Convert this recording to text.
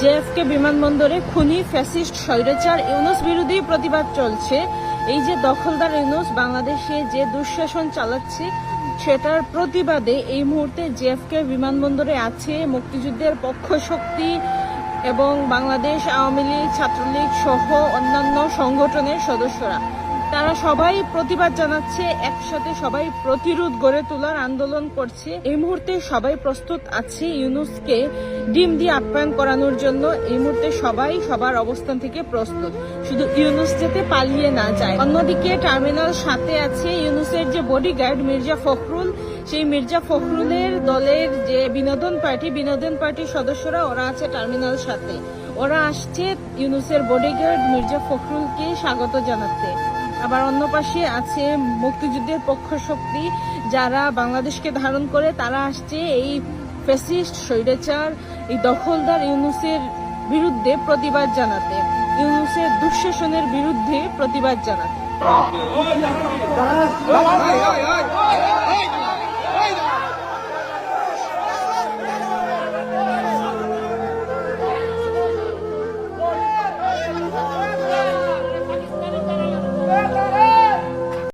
জেএফকে বিমানবন্দরে খুনি, ফ্যাসিস্ট, স্বৈরাচার, ইউনুস বিরোধী প্রতিবাদ চলছে। এই যে দখলদার ইউনুস বাংলাদেশে যে দুঃশাসন চালাচ্ছে, সেটার প্রতিবাদে এই মুহূর্তে জেএফকে বিমানবন্দরে আছে। মুক্তিযুদ্ধের পক্ষ শক্তি এবং বাংলাদেশ আওয়ামী লীগ, ছাত্রলীগ সহ অন্যান্য সংগঠনের সদস্যরা। তারা সবাই প্রতিবাদ জানাচ্ছে, একসাথে সবাই প্রতিরোধ গড়ে তোলার আন্দোলন করছে। এই মুহূর্তে সবাই প্রস্তুত আছে ইউনুসকে ডিম দিয়ে আপ্যায়ন করানোর জন্য। এই মুহূর্তে সবাই সবার অবস্থান থেকে প্রস্তুত। শুধু ইউনুস যাতে পালিয়ে না যায়। অন্যদিকে টার্মিনাল সাথে আছে ইউনুসের যে বডিগার্ড মির্জা ফখরুল। সেই মির্জা ফখরুলের দলের যে বিনোদন পার্টি, বিনোদন পার্টির সদস্যরা ওরা আছে টার্মিনাল সাথে ওরা আসছে ইউনুসের বডিগার্ড মির্জা ফখরুলকে স্বাগত জানাতে। আবার অন্য পাশে আছে মুক্তিযুদ্ধের পক্ষ শক্তি যারা বাংলাদেশকে ধারণ করে তারা আসছে এই ফেসিস্ট স্বৈরাচার এই দখলদার ইউনুসের বিরুদ্ধে প্রতিবাদ জানাতে ইউনুসের দুঃশাসনের বিরুদ্ধে প্রতিবাদ জানাতে